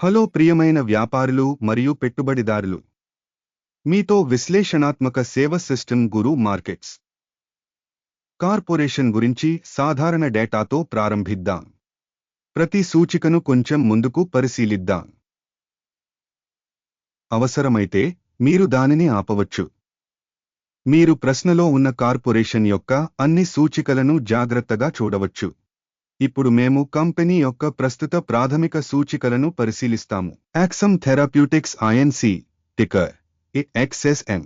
Hello ప్రియమైన వ్యాపారులు మరియు పెట్టుబడిదారులు. మీతో విశ్లేషణాత్మక సేవ సిస్టమ్ గురు మార్కెట్స్. కార్పొరేషన్ గురించి సాధారణ డేటాతో ప్రారంభిద్దాం. ప్రతి సూచికను కొంచెం ముందుకు పరిశీలిద్దాం. అవసరమైతే మీరు దానిని ఆపవచ్చు. మీరు ప్రశ్నలో ఉన్న కార్పొరేషన్ యొక్క అన్ని సూచికలను జాగ్రత్తగా చూడవచ్చు. ఇప్పుడు మేము కంపెనీ యొక్క ప్రస్తుత ప్రాథమిక సూచికలను పరిశీలిస్తాము. యాక్సమ్ థెరాప్యూటిక్స్ ఐఎన్సి టికర్ ఎక్స్ఎస్ఎం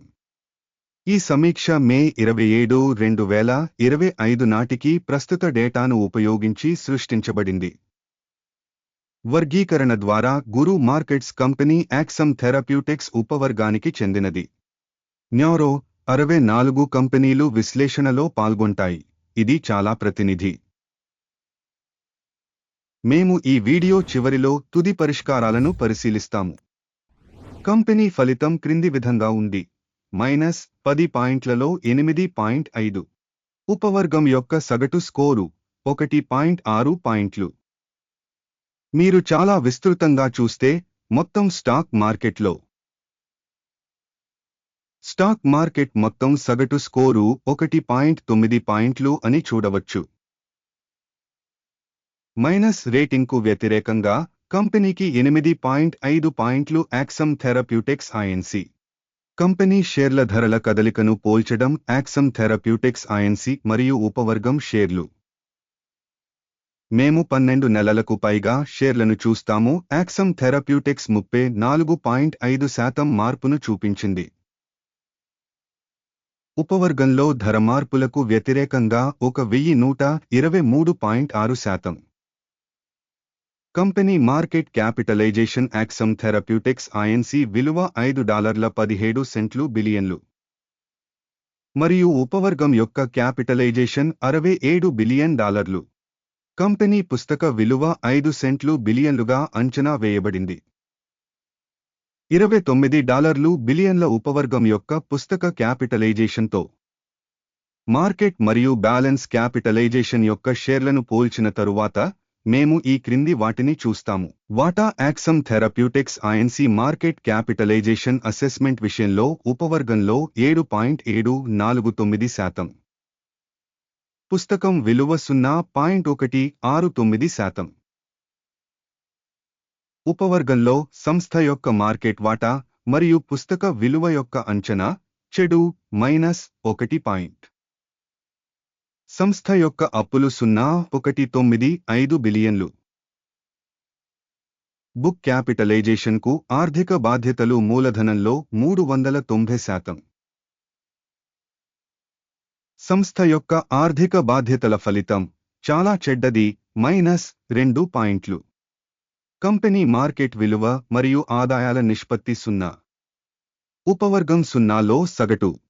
ఈ సమీక్ష మే ఇరవై ఏడు రెండు వేల ఇరవై ఐదు నాటికి ప్రస్తుత డేటాను ఉపయోగించి సృష్టించబడింది. వర్గీకరణ ద్వారా గురు మార్కెట్స్ కంపెనీ యాక్సమ్ థెరాప్యూటిక్స్ ఉపవర్గానికి చెందినది. న్యూరో అరవై నాలుగు కంపెనీలు విశ్లేషణలో పాల్గొంటాయి. ఇది చాలా ప్రతినిధి. మేము ఈ వీడియో చివరిలో తుది పరిష్కారాలను పరిశీలిస్తాము. కంపెనీ ఫలితం క్రింది విధంగా ఉంది. మైనస్ పది పాయింట్లలో ఎనిమిది పాయింట్ ఐదు. ఉపవర్గం యొక్క సగటు స్కోరు ఒకటి పాయింట్ ఆరు పాయింట్లు. మీరు చాలా విస్తృతంగా చూస్తే మొత్తం స్టాక్ మార్కెట్లో. స్టాక్ మార్కెట్ మొత్తం సగటు స్కోరు ఒకటి పాయింట్ తొమ్మిది పాయింట్లు అని చూడవచ్చు. మైనస్ రేటింగ్కు వ్యతిరేకంగా కంపెనీకి ఎనిమిది పాయింట్ ఐదు పాయింట్లు యాక్సమ్ థెరప్యూటిక్స్ ఐఎన్సి కంపెనీ షేర్ల ధరల కదలికను పోల్చడం యాక్సమ్ థెరప్యూటిక్స్ ఐఎన్సి మరియు ఉపవర్గం షేర్లు. మేము పన్నెండు నెలలకు పైగా షేర్లను చూస్తాము. యాక్సమ్ థెరప్యూటిక్స్ ముప్పై నాలుగు పాయింట్ ఐదు శాతం మార్పును చూపించింది. ఉపవర్గంలో ధర మార్పులకు వ్యతిరేకంగా ఒక వెయ్యి నూట ఇరవై మూడు పాయింట్ ఆరు శాతం. Company market capitalisation Axsome Therapeutics INC విలువ ఐదు డాలర్ల పదిహేడు సెంట్లు బిలియన్లు. మరియు ఉపవర్గం యొక్క క్యాపిటలైజేషన్ అరవై ఏడు బిలియన్ డాలర్లు. కంపెనీ పుస్తక విలువ ఐదు సెంట్లు బిలియన్లుగా అంచనా వేయబడింది. ఇరవై తొమ్మిది డాలర్లు బిలియన్ల ఉపవర్గం యొక్క పుస్తక క్యాపిటలైజేషన్తో. మార్కెట్ మరియు బ్యాలెన్స్ క్యాపిటలైజేషన్ యొక్క షేర్లను పోల్చిన తరువాత మేము ఈ క్రింది వాటిని చూస్తాము. వాటా Axsome Therapeutics INC market capitalisation assessment విషయంలో ఉపవర్గంలో ఏడు పాయింట్ ఏడు నాలుగు తొమ్మిది శాతం. పుస్తకం విలువ సున్నా పాయింట్ ఒకటి ఆరు తొమ్మిది శాతం. ఉపవర్గంలో సంస్థ యొక్క మార్కెట్ వాటా మరియు పుస్తక విలువ యొక్క అంచనా చెడు మైనస్ ఒకటి పాయింట్. సంస్థ యొక్క అప్పులు సున్నా ఒకటి తొమ్మిది ఐదు బిలియన్లు. బుక్ క్యాపిటలైజేషన్కు ఆర్థిక బాధ్యతలు మూలధనంలో మూడు వందల తొంభై శాతం. సంస్థ యొక్క ఆర్థిక బాధ్యతల ఫలితం చాలా చెడ్డది మైనస్ రెండు పాయింట్లు. కంపెనీ మార్కెట్ విలువ మరియు ఆదాయాల నిష్పత్తి సున్నా. ఉపవర్గం సున్నాలో సగటు.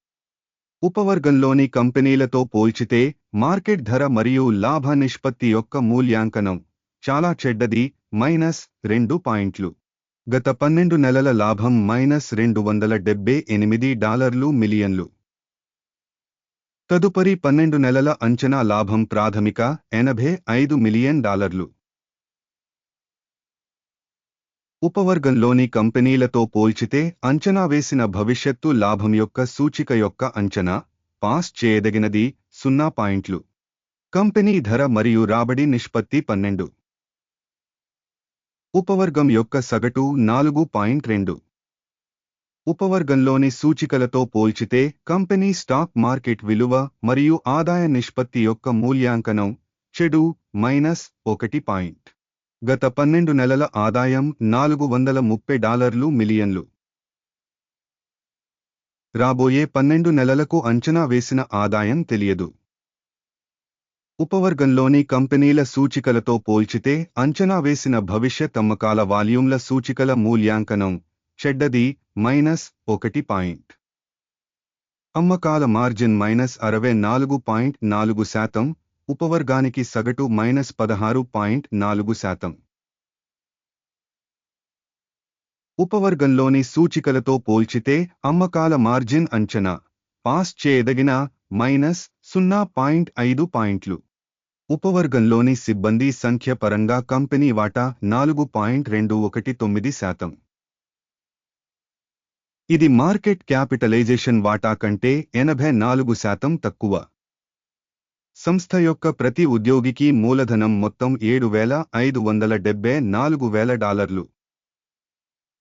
ఉపవర్గంలోని కంపెనీలతో పోల్చితే మార్కెట్ ధర మరియు లాభ నిష్పత్తి యొక్క మూల్యాంకనం చాలా చెడ్డది మైనస్ రెండు పాయింట్లు. గత పన్నెండు నెలల లాభం మైనస్ రెండు వందల డెబ్బై ఎనిమిది డాలర్లు మిలియన్లు. తదుపరి పన్నెండు నెలల అంచనా లాభం ప్రాథమిక ఎనభై ఐదు మిలియన్ డాలర్లు. ఉపవర్గంలోని కంపెనీలతో పోల్చితే అంచనా వేసిన భవిష్యత్తు లాభం యొక్క సూచిక యొక్క అంచనా పాస్ చేయదగినది సున్నా పాయింట్లు. కంపెనీ ధర మరియు రాబడి నిష్పత్తి పన్నెండు. ఉపవర్గం యొక్క సగటు నాలుగు పాయింట్ రెండు. ఉపవర్గంలోని సూచికలతో పోల్చితే కంపెనీ స్టాక్ మార్కెట్ విలువ మరియు ఆదాయ నిష్పత్తి యొక్క మూల్యాంకనం చెడు మైనస్ ఒకటి పాయింట్. గత పన్నెండు నెలల ఆదాయం నాలుగు వందల ముప్పై డాలర్లు మిలియన్లు. రాబోయే పన్నెండు నెలలకు అంచనా వేసిన ఆదాయం తెలియదు. ఉపవర్గంలోని కంపెనీల సూచికలతో పోల్చితే అంచనా వేసిన భవిష్యత్ అమ్మకాల వాల్యూమ్ల సూచికల మూల్యాంకనం చెడ్డది మైనస్ ఒకటి పాయింట్. అమ్మకాల మార్జిన్ మైనస్ అరవై నాలుగు పాయింట్ నాలుగు శాతం ఉపవర్గానికి సగటు మైనస్ పదహారు పాయింట్ నాలుగు శాతం. ఉపవర్గంలోని సూచికలతో పోల్చితే అమ్మకాల మార్జిన్ అంచనా పాస్ చేయదగిన మైనస్ సున్నా పాయింట్ ఐదు పాయింట్లు. ఉపవర్గంలోని సిబ్బంది సంఖ్య పరంగా కంపెనీ వాటా నాలుగు పాయింట్ రెండు ఒకటి తొమ్మిది శాతం. ఇది మార్కెట్ క్యాపిటలైజేషన్ వాటా కంటే ఎనభై నాలుగు శాతం తక్కువ. సంస్థ యొక్క ప్రతి ఉద్యోగికి మూలధనం మొత్తం ఏడు వేల ఐదు వందల డెబ్బై నాలుగు వేల డాలర్లు.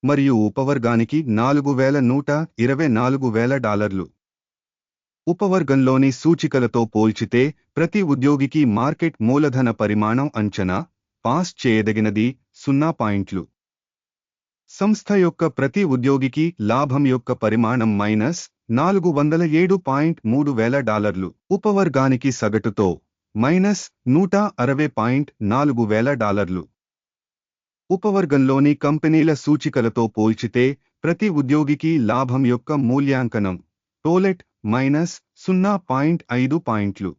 మరియు ఉపవర్గానికి నాలుగు వేల నూట ఇరవై నాలుగు వేల డాలర్లు. ఉపవర్గంలోని సూచికలతో పోల్చితే ప్రతి ఉద్యోగికి మార్కెట్ మూలధన పరిమాణం అంచనా పాస్ చేయదగినది సున్నా పాయింట్లు. సంస్థ యొక్క ప్రతి ఉద్యోగికి లాభం యొక్క పరిమాణం మైనస్ నాలుగు వందల ఏడు పాయింట్ మూడు వేల డాలర్లు. ఉపవర్గానికి సగటుతో మైనస్ నూట అరవై పాయింట్ నాలుగు వేల డాలర్లు. ఉపవర్గంలోని కంపెనీల సూచికలతో పోల్చితే ప్రతి ఉద్యోగికి లాభం యొక్క మూల్యాంకనం టోలెట్ మైనస్ సున్నా పాయింట్ ఐదు పాయింట్లు.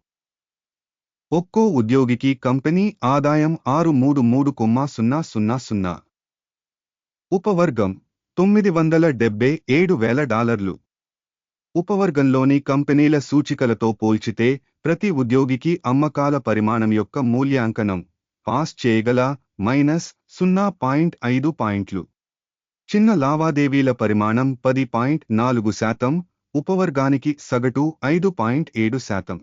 ఒక్కో ఉద్యోగికి కంపెనీ ఆదాయం ఆరు మూడు మూడు కొమ్మ సున్నా సున్నా సున్నా. ఉపవర్గం తొమ్మిది వందల డెబ్బై ఏడు వేల డాలర్లు. ఉపవర్గంలోని కంపెనీల సూచికలతో పోల్చితే ప్రతి ఉద్యోగికి అమ్మకాల పరిమాణం యొక్క మూల్యాంకనం పాస్ చేయగల మైనస్ సున్నా పాయింట్ ఐదు పాయింట్లు. చిన్న లావాదేవీల పరిమాణం పది పాయింట్ నాలుగు శాతం ఉపవర్గానికి సగటు ఐదు పాయింట్ ఏడు శాతం.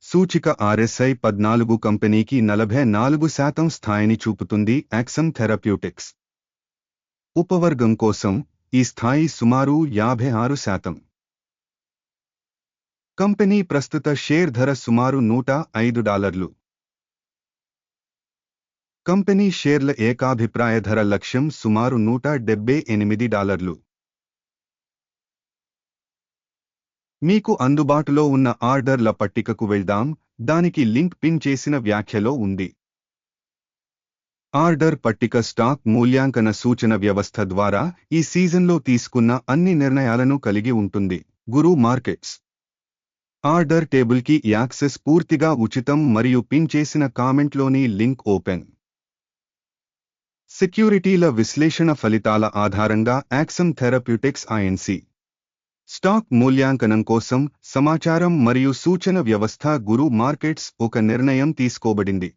సూచిక ఆర్ఎస్ఐ పద్నాలుగు కంపెనీకి నలభై నాలుగు శాతం స్థాయిని చూపుతుంది యాక్సమ్ థెరప్యూటిక్స్. ఉపవర్గం కోసం ఈ స్థాయి సుమారు యాభై ఆరు శాతం. కంపెనీ ప్రస్తుత షేర్ ధర సుమారు నూట ఐదు డాలర్లు. కంపెనీ షేర్ల ఏకాభిప్రాయ ధర లక్ష్యం సుమారు నూట డెబ్బై ఎనిమిది డాలర్లు. మీకు అందుబాటులో ఉన్న ఆర్డర్ల పట్టికకు వెళ్దాం దానికి లింక్ పిన్ చేసిన వ్యాఖ్యలో ఉంది. ఆర్డర్ పట్టిక స్టాక్ మూల్యాంకన సూచన వ్యవస్థ ద్వారా ఈ సీజన్లో తీసుకున్న అన్ని నిర్ణయాలను కలిగి ఉంటుంది. Guru Markets. ఆర్డర్ టేబుల్కి యాక్సెస్ పూర్తిగా ఉచితం మరియు పిన్ చేసిన కామెంట్లోని లింక్ ఓపెన్. సెక్యూరిటీల విశ్లేషణ ఫలితాల ఆధారంగా యాక్సమ్ థెరప్యూటిక్స్ ఐఎన్సి స్టాక్ మూల్యాంకనం కోసం సమాచారం మరియు సూచన వ్యవస్థ గురు మార్కెట్స్ ఒక నిర్ణయం తీసుకోబడింది.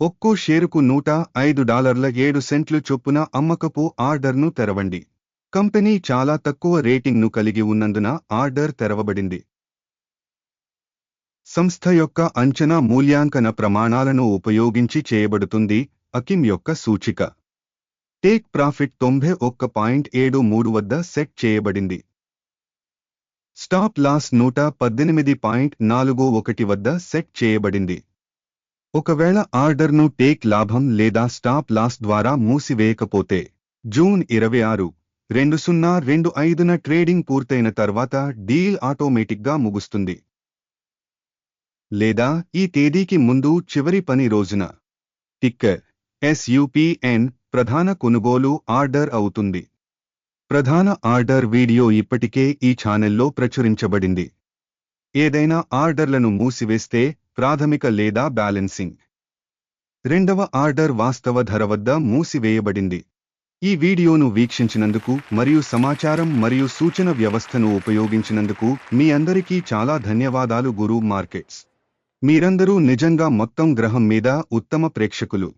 ఒక్కో షేరుకు నూట ఐదు డాలర్ల ఏడు సెంట్లు చొప్పున అమ్మకపు ఆర్డర్ను తెరవండి. కంపెనీ చాలా తక్కువ రేటింగ్ను కలిగి ఉన్నందున ఆర్డర్ తెరవబడింది. సంస్థ యొక్క అంచనా మూల్యాంకన ప్రమాణాలను ఉపయోగించి చేయబడుతుంది అకిమ్ యొక్క సూచిక. టేక్ ప్రాఫిట్ తొంభై ఒక్క పాయింట్ ఏడు మూడు వద్ద సెట్ చేయబడింది. స్టాప్ లాస్ నూట పద్దెనిమిది పాయింట్ నాలుగు ఒకటి వద్ద సెట్ చేయబడింది. ఒకవేళ ఆర్డర్ను టేక్ లాభం లేదా స్టాప్ లాస్ ద్వారా మూసివేయకపోతే జూన్ ఇరవై ఆరు రెండు సున్నా రెండు ఐదున ట్రేడింగ్ పూర్తయిన తర్వాత డీల్ ఆటోమేటిక్గా ముగుస్తుంది. లేదా ఈ తేదీకి ముందు చివరి పని రోజున టిక్కర్ ఎస్యుపిఎన్ ప్రధాన కొనుగోలు ఆర్డర్ అవుతుంది. ప్రధాన ఆర్డర్ వీడియో ఇప్పటికే ఈ ఛానెల్లో ప్రచురించబడింది. ఏదైనా ఆర్డర్లను మూసివేస్తే ప్రాథమిక లేదా బ్యాలెన్సింగ్. రెండవ ఆర్డర్ వాస్తవ ధర వద్ద మూసివేయబడింది. ఈ వీడియోను వీక్షించినందుకు మరియు సమాచారం మరియు సూచన వ్యవస్థను ఉపయోగించినందుకు మీ అందరికీ చాలా ధన్యవాదాలు గురు మార్కెట్స్. మీరందరూ నిజంగా మొత్తం గ్రహం మీద ఉత్తమ ప్రేక్షకులు.